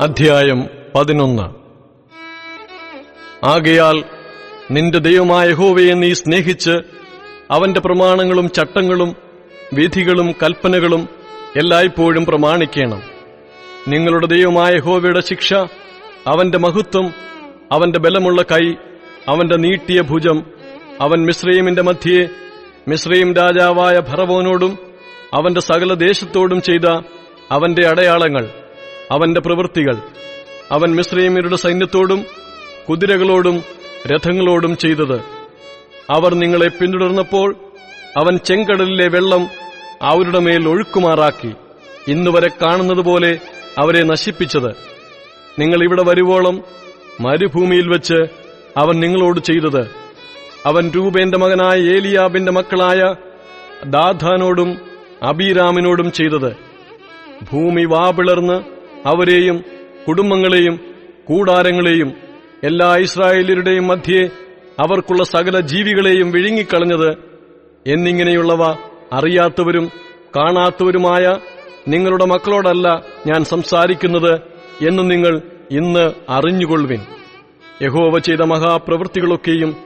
അധ്യായം പതിനൊന്ന്. ആകയാൽ നിന്റെ ദൈവമായ ഹോവയെ നീ സ്നേഹിച്ച് അവന്റെ പ്രമാണങ്ങളും ചട്ടങ്ങളും വിധികളും കൽപ്പനകളും എല്ലായ്പ്പോഴും പ്രമാണിക്കണം. നിങ്ങളുടെ ദൈവമായ ഹോവയുടെ ശിക്ഷ അവന്റെ മഹത്വം അവന്റെ ബലമുള്ള കൈ അവന്റെ നീട്ടിയ ഭുജം അവൻ മിശ്രീമിന്റെ മധ്യേ മിശ്രീം രാജാവായ ഭറവോനോടും അവന്റെ സകല ദേശത്തോടും ചെയ്ത അവന്റെ അടയാളങ്ങൾ. അവന്റെ പ്രവൃത്തികൾ. അവൻ മിശ്രൈമ്യരുടെ സൈന്യത്തോടും കുതിരകളോടും രഥങ്ങളോടും ചെയ്തത്. അവർ നിങ്ങളെ പിന്തുടർന്നപ്പോൾ അവൻ ചെങ്കടലിലെ വെള്ളം അവരുടെ മേൽ ഒഴുക്കുമാറാക്കി. ഇന്നുവരെ കാണുന്നതുപോലെ അവരെ നശിപ്പിച്ചത്. നിങ്ങൾ ഇവിടെ വരുവോളം മരുഭൂമിയിൽ വെച്ച് അവൻ നിങ്ങളോട് ചെയ്തത്. അവൻ രൂപേന്റെ മകനായ ഏലിയാബിന്റെ മക്കളായ ദാധാനോടും അബീരാമിനോടും ചെയ്തത്. ഭൂമി വാപിളർന്ന് അവരെയും കുടുംബങ്ങളെയും കൂടാരങ്ങളെയും എല്ലാ ഇസ്രായേലരുടെയും മധ്യേ അവർക്കുള്ള സകല ജീവികളെയും വിഴുങ്ങിക്കളഞ്ഞത് എന്നിങ്ങനെയുള്ളവ അറിയാത്തവരും കാണാത്തവരുമായ നിങ്ങളുടെ മക്കളോടല്ല ഞാൻ സംസാരിക്കുന്നത് എന്ന് നിങ്ങൾ ഇന്ന് അറിഞ്ഞുകൊള്ളുവിൻ. യഹോവ ചെയ്ത മഹാപ്രവൃത്തികളൊക്കെയും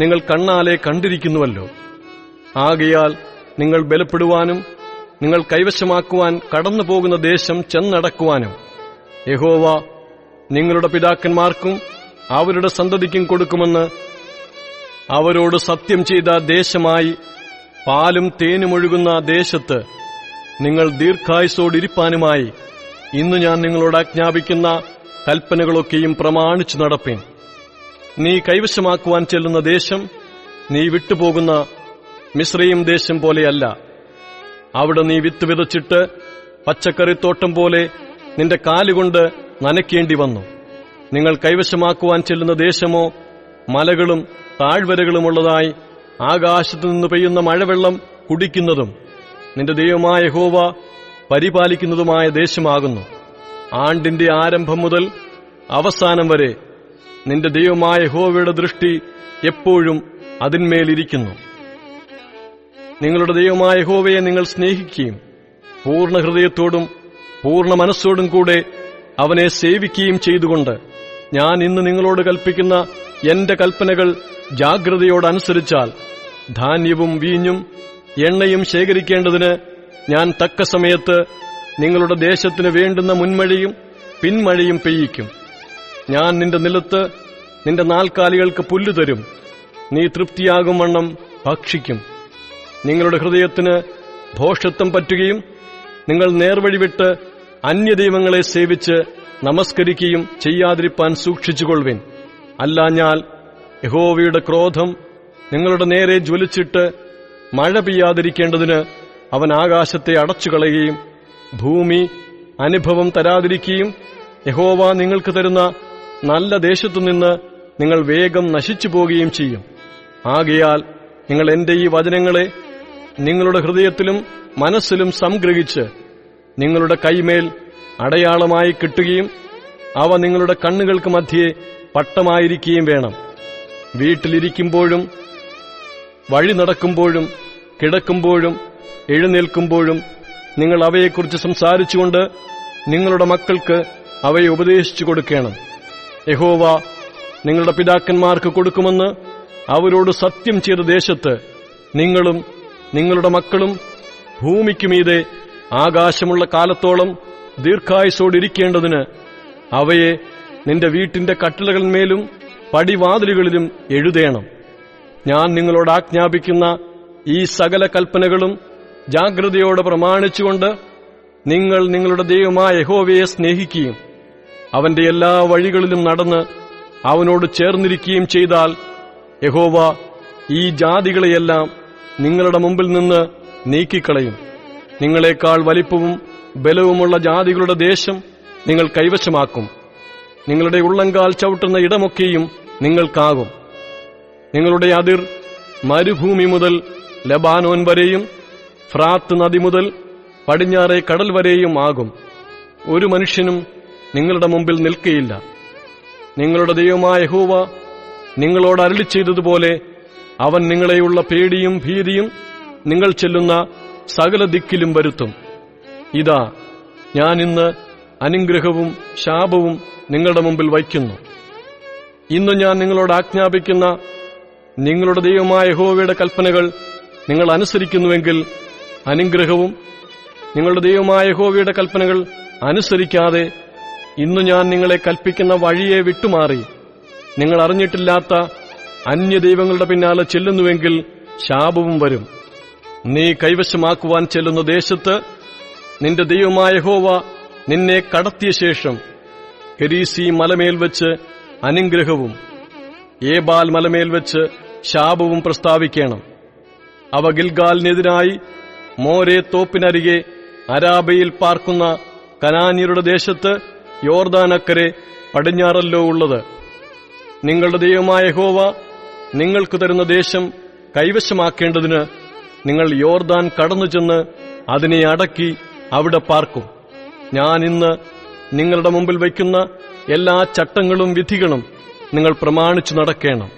നിങ്ങൾ കണ്ണാലെ കണ്ടിരിക്കുന്നുവല്ലോ. ആകയാൽ നിങ്ങൾ ബലപ്പെടുവാനും നിങ്ങൾ കൈവശമാക്കുവാൻ കടന്നു പോകുന്ന ദേശം ചെന്നടക്കുവാനും. യഹോവ നിങ്ങളുടെ പിതാക്കന്മാർക്കും അവരുടെ സന്തതിക്കും കൊടുക്കുമെന്ന് അവരോട് സത്യം ചെയ്ത ദേശമായി പാലും തേനുമൊഴുകുന്ന ദേശത്ത് നിങ്ങൾ ദീർഘായുസോടിരിപ്പാനുമായി ഇന്ന് ഞാൻ നിങ്ങളോട് ആജ്ഞാപിക്കുന്ന കൽപ്പനകളൊക്കെയും പ്രമാണിച്ചു നടപ്പേൻ. നീ കൈവശമാക്കുവാൻ ചെല്ലുന്ന ദേശം നീ വിട്ടുപോകുന്ന മിശ്രയും ദേശം പോലെയല്ല. അവിടെ നീ വിത്ത് വിതച്ചിട്ട് പച്ചക്കറിത്തോട്ടം പോലെ നിന്റെ കാലുകൊണ്ട് നനയ്ക്കേണ്ടി വന്നു. നിങ്ങൾ കൈവശമാക്കുവാൻ ചെല്ലുന്ന ദേശമോ മലകളും താഴ്വരകളുമുള്ളതായി ആകാശത്തു നിന്ന് പെയ്യുന്ന മഴവെള്ളം കുടിക്കുന്നതും നിന്റെ ദൈവമായ ഹോവ പരിപാലിക്കുന്നതുമായ ദേശമാകുന്നു. ആണ്ടിന്റെ ആരംഭം മുതൽ അവസാനം വരെ നിന്റെ ദൈവമായ ഹോവയുടെ ദൃഷ്ടി എപ്പോഴും അതിന്മേലിരിക്കുന്നു നിങ്ങളുടെ ദൈവമായ ഹോവയെ നിങ്ങൾ സ്നേഹിക്കുകയും പൂർണ ഹൃദയത്തോടും പൂർണ മനസ്സോടും കൂടെ അവനെ സേവിക്കുകയും ചെയ്തുകൊണ്ട് ഞാൻ ഇന്ന് നിങ്ങളോട് കൽപ്പിക്കുന്ന എന്റെ കൽപ്പനകൾ ജാഗ്രതയോടനുസരിച്ചാൽ ധാന്യവും വീഞ്ഞും എണ്ണയും ശേഖരിക്കേണ്ടതിന് ഞാൻ തക്ക സമയത്ത് നിങ്ങളുടെ ദേശത്തിന് വേണ്ടുന്ന മുൻമഴയും പിൻമഴയും പെയ്യിക്കും. ഞാൻ നിന്റെ നിലത്ത് നിന്റെ നാൽക്കാലികൾക്ക് പുല്ലു തരും. നീ തൃപ്തിയാകും വണ്ണം ഭക്ഷിക്കും. നിങ്ങളുടെ ഹൃദയത്തിന് ഭോഷത്വം പറ്റുകയും നിങ്ങൾ നേർവഴി വിട്ട് അന്യ ദൈവങ്ങളെ സേവിച്ച് നമസ്കരിക്കുകയും ചെയ്യാതിരിപ്പാൻ സൂക്ഷിച്ചുകൊള്ളുവിൻ. അല്ലാഞ്ഞാൽ യഹോവയുടെ ക്രോധം നിങ്ങളുടെ നേരെ ജ്വലിച്ചിട്ട് മഴ പെയ്യാതിരിക്കേണ്ടതിന് അവൻ ആകാശത്തെ അടച്ചുകളയുകയും ഭൂമി അനുഭവം തരാതിരിക്കുകയും യഹോവ നിങ്ങൾക്ക് തരുന്ന നല്ല ദേശത്തുനിന്ന് നിങ്ങൾ വേഗം നശിച്ചു പോകുകയും ചെയ്യും. ആകയാൽ നിങ്ങൾ എന്റെ ഈ വചനങ്ങളെ നിങ്ങളുടെ ഹൃദയത്തിലും മനസ്സിലും സംഗ്രഹിച്ച് നിങ്ങളുടെ കൈമേൽ അടയാളമായി കിട്ടുകയും അവ നിങ്ങളുടെ കണ്ണുകൾക്ക് മധ്യേ പട്ടമായിരിക്കുകയും വേണം. വീട്ടിലിരിക്കുമ്പോഴും വഴി നടക്കുമ്പോഴും കിടക്കുമ്പോഴും എഴുന്നേൽക്കുമ്പോഴും നിങ്ങൾ അവയെക്കുറിച്ച് സംസാരിച്ചുകൊണ്ട് നിങ്ങളുടെ മക്കൾക്ക് അവയെ ഉപദേശിച്ചു കൊടുക്കണം. യഹോവ നിങ്ങളുടെ പിതാക്കന്മാർക്ക് കൊടുക്കുമെന്ന് അവരോട് സത്യം ചെയ്ത ദേശത്ത് നിങ്ങളും നിങ്ങളുടെ മക്കളും ഭൂമിക്കുമീതെ ആകാശമുള്ള കാലത്തോളം ദീർഘായുസോടിരിക്കേണ്ടതിന് അവയെ നിന്റെ വീട്ടിന്റെ കട്ടിലകളിന്മേലും പടിവാതിലുകളിലും എഴുതേണം. ഞാൻ നിങ്ങളോട് ആജ്ഞാപിക്കുന്ന ഈ സകല കൽപ്പനകളും ജാഗ്രതയോടെ പ്രമാണിച്ചുകൊണ്ട് നിങ്ങൾ നിങ്ങളുടെ ദൈവമായ യഹോവയെ സ്നേഹിക്കുകയും അവന്റെ എല്ലാ വഴികളിലും നടന്ന് അവനോട് ചേർന്നിരിക്കുകയും ചെയ്താൽ യഹോവ ഈ ജാതികളെയെല്ലാം നിങ്ങളുടെ മുമ്പിൽ നിന്ന് നീക്കിക്കളയും. നിങ്ങളെക്കാൾ വലിപ്പവും ബലവുമുള്ള ജാതികളുടെ ദേശം നിങ്ങൾ കൈവശമാക്കും. നിങ്ങളുടെ ഉള്ളങ്കാൽ ചവിട്ടുന്ന ഇടമൊക്കെയും നിങ്ങൾക്കാകും. നിങ്ങളുടെ അതിർ മരുഭൂമി മുതൽ ലബാനോൻ വരെയും ഫ്രാത്ത് നദി മുതൽ പടിഞ്ഞാറെ കടൽ വരെയും ആകും. ഒരു മനുഷ്യനും നിങ്ങളുടെ മുമ്പിൽ നിൽക്കയില്ല. നിങ്ങളുടെ ദൈവമായ ഹൂവ നിങ്ങളോട് അരളി ചെയ്തതുപോലെ അവൻ നിങ്ങളെയുള്ള പേടിയും ഭീതിയും നിങ്ങൾ ചെല്ലുന്ന സകല ദിക്കിലും വരുത്തും. ഇതാ ഞാൻ ഇന്ന് അനുഗ്രഹവും ശാപവും നിങ്ങളുടെ മുമ്പിൽ വയ്ക്കുന്നു. ഇന്ന് ഞാൻ നിങ്ങളോട് ആജ്ഞാപിക്കുന്ന നിങ്ങളുടെ ദൈവമായ ഹോവയുടെ കൽപ്പനകൾ നിങ്ങൾ അനുസരിക്കുന്നുവെങ്കിൽ അനുഗ്രഹവും നിങ്ങളുടെ ദൈവമായ ഹോവയുടെ കൽപ്പനകൾ അനുസരിക്കാതെ ഇന്ന് ഞാൻ നിങ്ങളെ കൽപ്പിക്കുന്ന വഴിയെ വിട്ടുമാറി. നിങ്ങൾ അറിഞ്ഞിട്ടില്ലാത്ത അന്യദൈവങ്ങളുടെ പിന്നാലെ ചെല്ലുന്നുവെങ്കിൽ ശാപവും വരും. നീ കൈവശമാക്കുവാൻ ചെല്ലുന്ന ദേശത്ത് നിന്റെ ദൈവമായ ഹോവ നിന്നെ കടത്തിയ ശേഷം ഹെരീസി മലമേൽ വെച്ച് അനുഗ്രഹവും ഏബാൽ മലമേൽ വെച്ച് ശാപവും പ്രസ്താവിക്കണം. അവ ഗിൽഗാലിനെതിരായി മോരെ തോപ്പിനരികെ അരാബയിൽ പാർക്കുന്ന കനാന്യരുടെ ദേശത്ത് യോർദാനക്കരെ പടിഞ്ഞാറല്ലോ ഉള്ളത്. നിങ്ങളുടെ ദൈവമായ ഹോവ നിങ്ങൾക്ക് തരുന്ന ദേശം കൈവശമാക്കേണ്ടതിന് നിങ്ങൾ യോർദാൻ കടന്നു ചെന്ന് അതിനെ അടക്കി അവിടെ പാർക്കും. ഞാൻ ഇന്ന് നിങ്ങളുടെ മുമ്പിൽ വയ്ക്കുന്ന എല്ലാ ചട്ടങ്ങളും വിധികളും നിങ്ങൾ പ്രമാണിച്ചു നടക്കേണം.